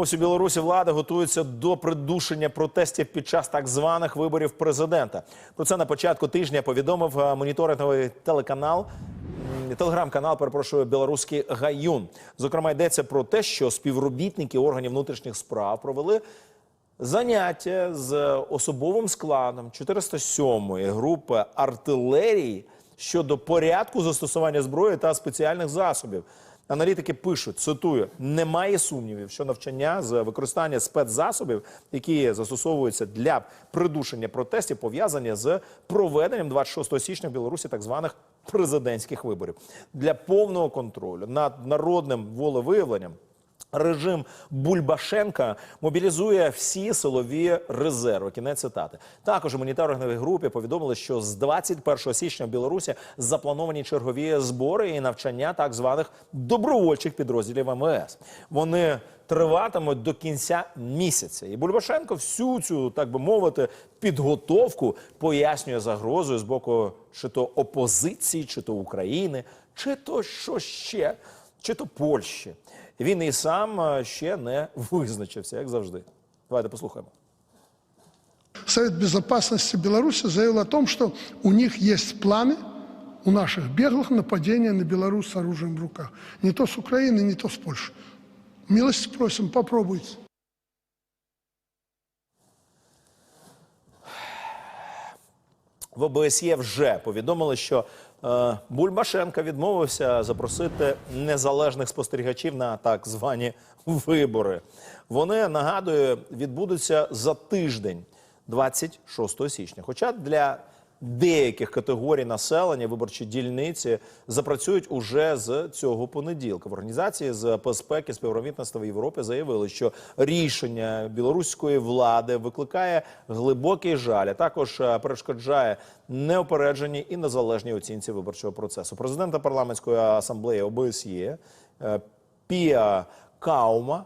Ось у Білорусі влада готується до придушення протестів під час так званих виборів президента. Про це на початку тижня повідомив е, моніторинговий телеканал. Телеграм-канал, перепрошую, білоруський Гаюн. Зокрема, йдеться про те, що співробітники органів внутрішніх справ провели заняття з особовим складом 407-ї групи артилерії щодо порядку застосування зброї та спеціальних засобів. Аналітики пишуть, цитую: немає сумнівів, що навчання з використання спецзасобів, які застосовуються для придушення протестів, пов'язані з проведенням 26 січня в Білорусі так званих президентських виборів для повного контролю над народним волевиявленням. Режим Бульбашенка мобілізує всі силові резерви. Кінець цитати. Також моніторинговій групі повідомили, що з 21 січня в Білорусі заплановані чергові збори і навчання так званих добровольчих підрозділів МВС. Вони триватимуть до кінця місяця. І Бульбашенко всю цю, так би мовити, підготовку пояснює загрозою з боку чи то опозиції, чи то України, чи то що ще, чи то Польщі. Він і сам е, ще не визначився, як завжди. Давайте послухаємо. Совет Безопасности Беларуси заявил о том, что у них есть планы у наших беглых нападения на Беларусь с оружием в руках. Не то с Украины, не то с Польши. Милости просим, попробуйте. В ОБСЄ вже повідомили, що е, Бульбашенко відмовився запросити незалежних спостерігачів на так звані вибори. Вони нагадую відбудуться за тиждень, 26 січня. Хоча для деяких категорій населення виборчі дільниці запрацюють уже з цього понеділка. В організації з безпеки співробітництва в Європі заявили, що рішення білоруської влади викликає глибокий жаль, а також е, перешкоджає неопередженій і незалежній оцінці виборчого процесу. Президента парламентської асамблеї ОБСЄ е, Піа Каума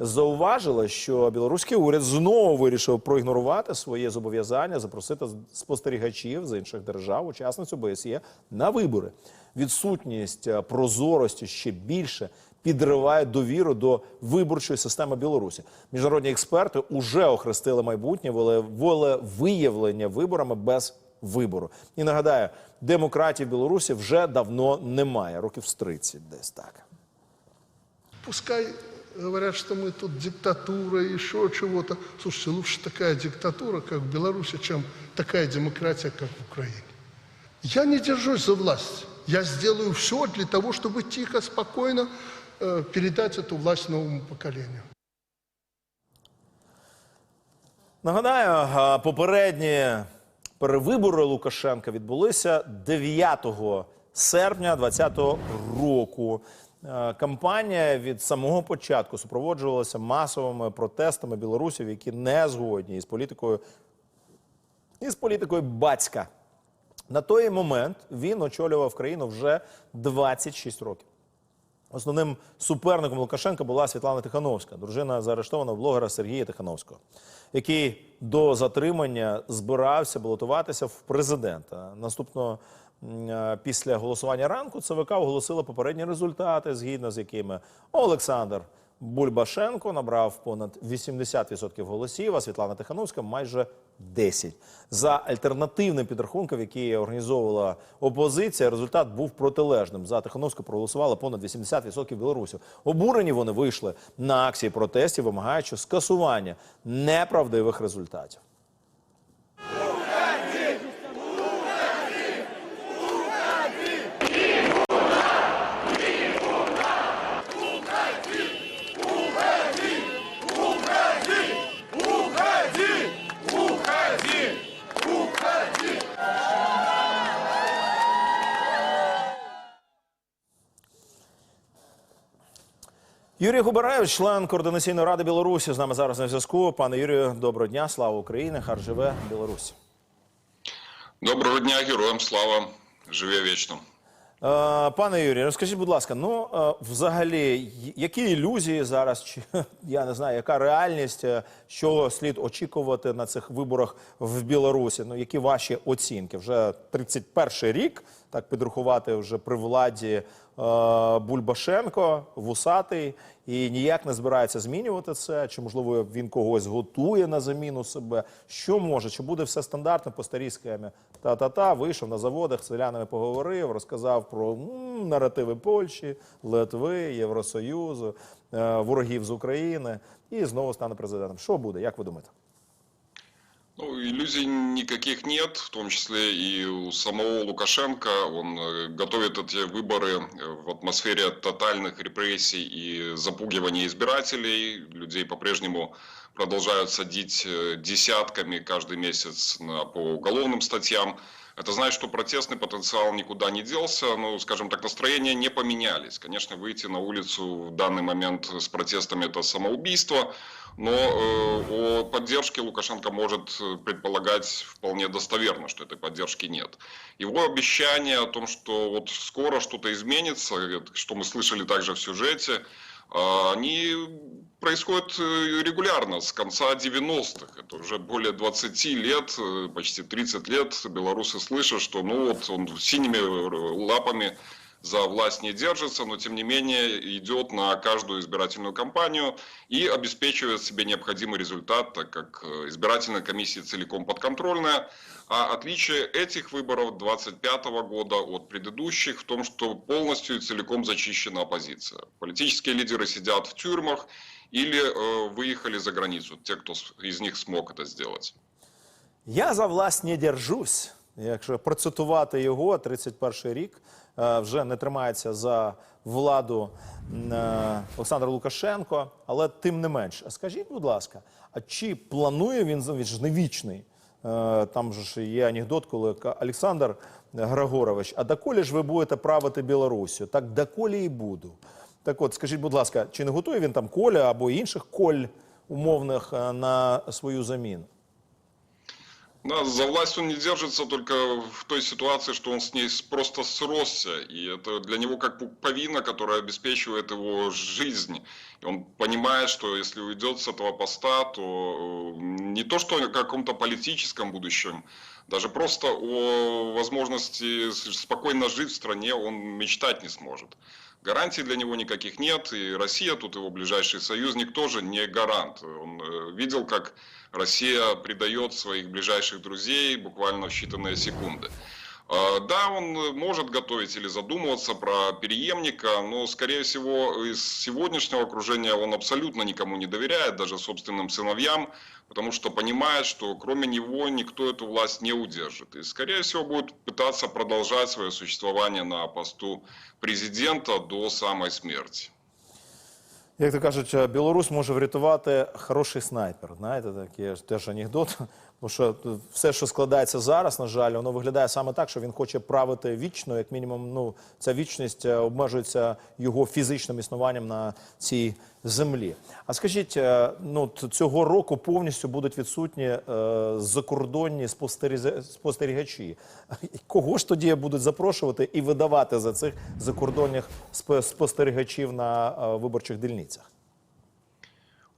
зауважила, що білоруський уряд знову вирішив проігнорувати своє зобов'язання запросити спостерігачів з інших держав, учасниць ОБСЄ, на вибори. Відсутність е, прозорості ще більше підриває довіру до виборчої системи Білорусі. Міжнародні експерти уже охрестили майбутнє воле- волевиявлення виборами без вибору. І нагадаю, демократії в Білорусі вже давно немає, років з 30 десь так. Пускай говорят, что мы тут диктатура, еще чего-то. Слушайте, лучше такая диктатура, как в Беларуси, чем такая демократия, как в Украине. Я не держусь за власть. Я сделаю все для того, чтобы тихо, спокойно э, передать эту власть новому поколению. Нагадаю, а, попередні перевибори Лукашенка відбулися 9 серпня 2020 року. Е, Кампанія від самого початку супроводжувалася масовими протестами білорусів, які не згодні із політикою із політикою батька. На той момент він очолював країну вже 26 років. Основним суперником Лукашенка була Світлана Тихановська, дружина заарештованого блогера Сергія Тихановського, який до затримання збирався балотуватися в президента. Наступного після голосування ранку ЦВК оголосила попередні результати, згідно з якими Олександр Бульбашенко набрав понад 80% голосів, а Світлана Тихановська майже 10. За альтернативним підрахунком, який організовувала опозиція, результат був протилежним. За Тихановську проголосувало понад 80% білорусів. Обурені вони вийшли на акції протестів, вимагаючи скасування неправдивих результатів. Юрій Губараєвич, член координаційної ради Білорусі, з нами зараз на зв'язку. Пане Юрію, доброго дня, слава Україні! Хар живе Білорусь. Доброго дня, героям слава! Живе вічно. Е, Пане Юрію, розкажіть, будь ласка, ну е, взагалі, які ілюзії зараз, чи я не знаю, яка реальність, е, що слід очікувати на цих виборах в Білорусі? Ну, які ваші оцінки? Вже 31 рік, так підрахувати вже при владі Бульбашенко, вусатий, і ніяк не збирається змінювати це. Чи можливо він когось готує на заміну себе? Що може? Чи буде все стандартно по старій схемі? Та-та-та, вийшов на заводах, з селянами поговорив, розказав про м, наративи Польщі, Литви, Євросоюзу, е, ворогів з України, і знову стане президентом. Що буде? Як ви думаєте? Ну, иллюзий никаких нет, в том числе и у самого Лукашенко. Он э, готовит эти выборы э, в атмосфере тотальных репрессий и запугивания избирателей. Людей по-прежнему продолжают садить э, десятками каждый месяц на, по уголовным статьям. Это значит, что протестный потенциал никуда не делся, ну, скажем так, настроения не поменялись. Конечно, выйти на улицу в данный момент с протестами – это самоубийство, но э, о поддержке Лукашенко может э, предполагать вполне достоверно, что этой поддержки нет. Его обещание о том, что вот скоро что-то изменится, это, что мы слышали также в сюжете, а, они происходят э, регулярно с конца 90-х. Это уже более 20 лет, э, почти 30 лет белорусы слышат, что ну вот он синими э, лапами за власть не держится, но тем не менее идет на каждую избирательную кампанию и обеспечивает себе необходимый результат, так как э, избирательная комиссия целиком подконтрольная. А отличие этих выборов 25 года от предыдущих в том, что полностью и целиком зачищена оппозиция. Политические лидеры сидят в тюрьмах или э, выехали за границу, те, кто с- из них смог это сделать. Я за власть не держусь. Якщо процитувати його, 31 рік е, вже не тримається за владу е, Лукашенко, але тим не менш. А Скажіть, будь ласка, а чи планує він він ж не вічний? Е, Там ж є анекдот, коли Олександр Григорович, а доколі ж ви будете правити Білорусію? Так доколі і буду. Так от, скажіть, будь ласка, чи не готує він там коля або інших коль умовних на свою заміну? Да, за власть он не держится только в той ситуации, что он с ней просто сросся. И это для него как пуповина, которая обеспечивает его жизнь. И он понимает, что если уйдет с этого поста, то э, не то, что о каком-то политическом будущем, даже просто о возможности спокойно жить в стране он мечтать не сможет. Гарантий для него никаких нет, и Россия, тут его ближайший союзник, тоже не гарант. Он э, видел, как Россия предает своих ближайших друзей буквально в считанные секунды. А, Да, он э, может готовить или задумываться про преемника, но, скорее всего, из сегодняшнего окружения он абсолютно никому не доверяет, даже собственным сыновьям, потому что понимает, что кроме него никто эту власть не удержит. И, скорее всего, будет пытаться продолжать свое существование на посту президента до самой смерти. Як то кажуть, е, Білорусь може врятувати хороший снайпер. Знаєте, такий ж теж анекдот. Бо що все, що складається зараз, на жаль, воно виглядає саме так, що він хоче правити вічно, як мінімум, ну ця вічність е, обмежується його фізичним існуванням на цій землі. А скажіть, е, ну цього року повністю будуть відсутні е, закордонні спостерігачі. Кого ж тоді будуть запрошувати і видавати за цих закордонних спостерігачів на е, виборчих дільницях?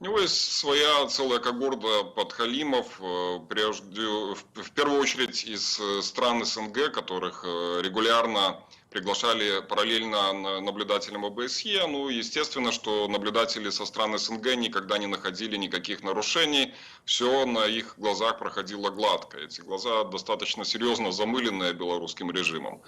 У него есть своя целая когорта подхалимов, э, прежде, в, в первую очередь из э, стран СНГ, которых э, регулярно приглашали параллельно на- наблюдателям ОБСЕ. Ну, естественно, что наблюдатели со стран СНГ никогда не находили никаких нарушений. Все на их глазах проходило гладко. Эти глаза достаточно серьезно замыленные белорусским режимом.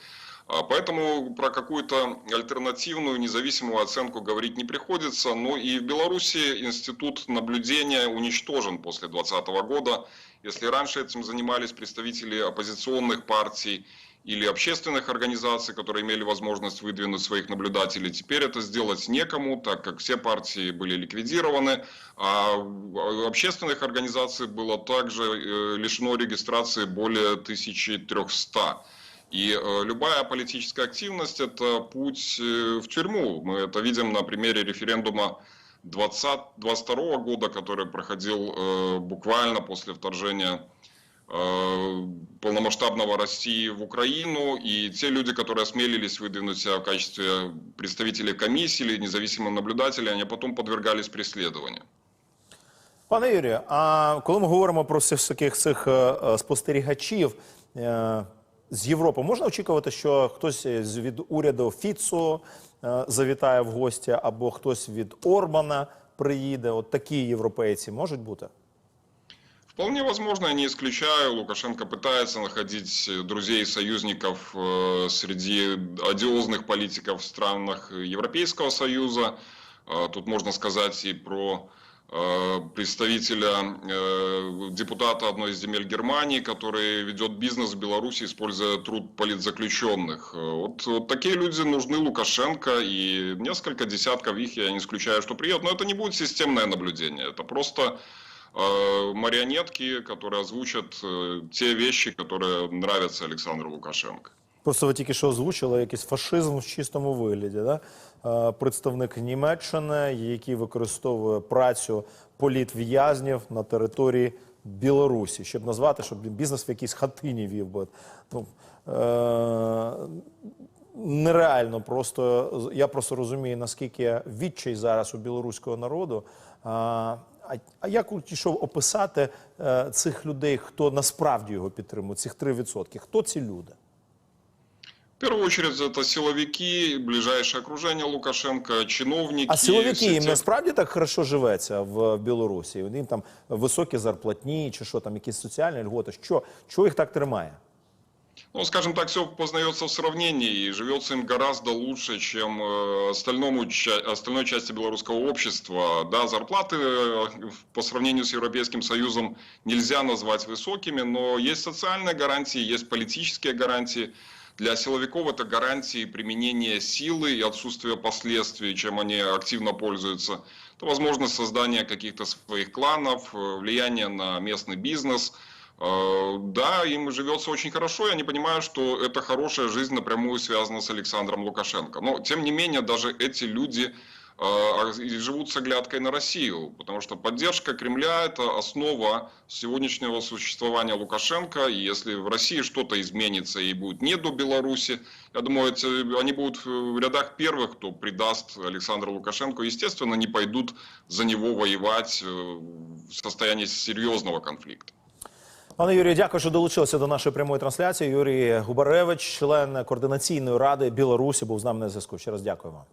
А, Поэтому про какую-то альтернативную независимую оценку говорить не приходится. Но и в Беларуси институт наблюдения уничтожен после 2020 года. Если раньше этим занимались представители оппозиционных партий или общественных организаций, которые имели возможность выдвинуть своих наблюдателей, теперь это сделать некому, так как все партии были ликвидированы, а общественных организаций было также э, лишено регистрации более 1300. И э, любая политическая активность – это путь э, в тюрьму. Мы это видим на примере референдума 2022 года, который проходил э, буквально после вторжения э, полномасштабного России в Украину. И те люди, которые осмелились выдвинуть себя в качестве представителей комиссии или независимых наблюдателей, они потом подвергались преследованию. Пане Юрію, а коли ми говоримо про всіх таких цих е, е, спостерігачів, е, з Європи можна очікувати, що хтось з- від уряду Фіцо е, завітає в гості, або хтось від Орбана приїде? От такі європейці можуть бути? Вполне возможно, я не исключаю. Лукашенко пытается находить э, друзей и союзников э, среди одиозных политиков в странах Европейского Союза. Э, Тут можно сказать и про э, представителя, э, депутата одной из земель Германии, который ведет бизнес в Беларуси, используя труд политзаключенных. Э, Вот, вот такие люди нужны Лукашенко, и несколько десятков их, я не исключаю, что приедут. Но это не будет системное наблюдение, это просто э, марионетки, которые озвучат э, те вещи, которые нравятся Александру Лукашенко. Просто ви тільки що озвучили якийсь фашизм в чистому вигляді. Да? Представник Німеччини, який використовує працю політв'язнів на території Білорусі, щоб назвати, щоб бізнес в якійсь хатині вів би. Ну, е- нереально просто я просто розумію, наскільки відчай зараз у білоруського народу. А, а, як пішов описати е, цих людей, хто насправді його підтримує, цих 3%? Хто ці люди? В первую очередь это силовики, ближайшее окружение Лукашенко, чиновники. А силовики все їм те- насправді так хорошо живеться в Білорусі? Їм там високі зарплатні, чи що там, якісь соціальні льготи. Що, що їх так тримає? Ну, скажем так, все познается в сравнении, и живется им гораздо лучше, чем э, остальному, ча- остальной части белорусского общества. Да, зарплаты э, по сравнению с Европейским Союзом нельзя назвать высокими, но есть социальные гарантии, есть политические гарантии. Для силовиков это гарантии применения силы и отсутствия последствий, чем они активно пользуются. Это возможность создания каких-то своих кланов, э, влияние на местный бизнес – Э, Да, им живется очень хорошо, и они понимают, что эта хорошая жизнь напрямую связана с Александром Лукашенко. Но, тем не менее, даже эти люди и живут с оглядкой на Россию, потому что поддержка Кремля – это основа сегодняшнего существования Лукашенко, и если в России что-то изменится и будет не до Беларуси, я думаю, эти- они будут в рядах первых, кто предаст Александра Лукашенко, естественно, не пойдут за него воевать э, в состоянии серьезного конфликта. Пане Юрію, дякую, що долучилися до нашої прямої трансляції. Юрій Губаревич, член координаційної ради Білорусі, був з нами на зв'язку. Ще раз дякуємо.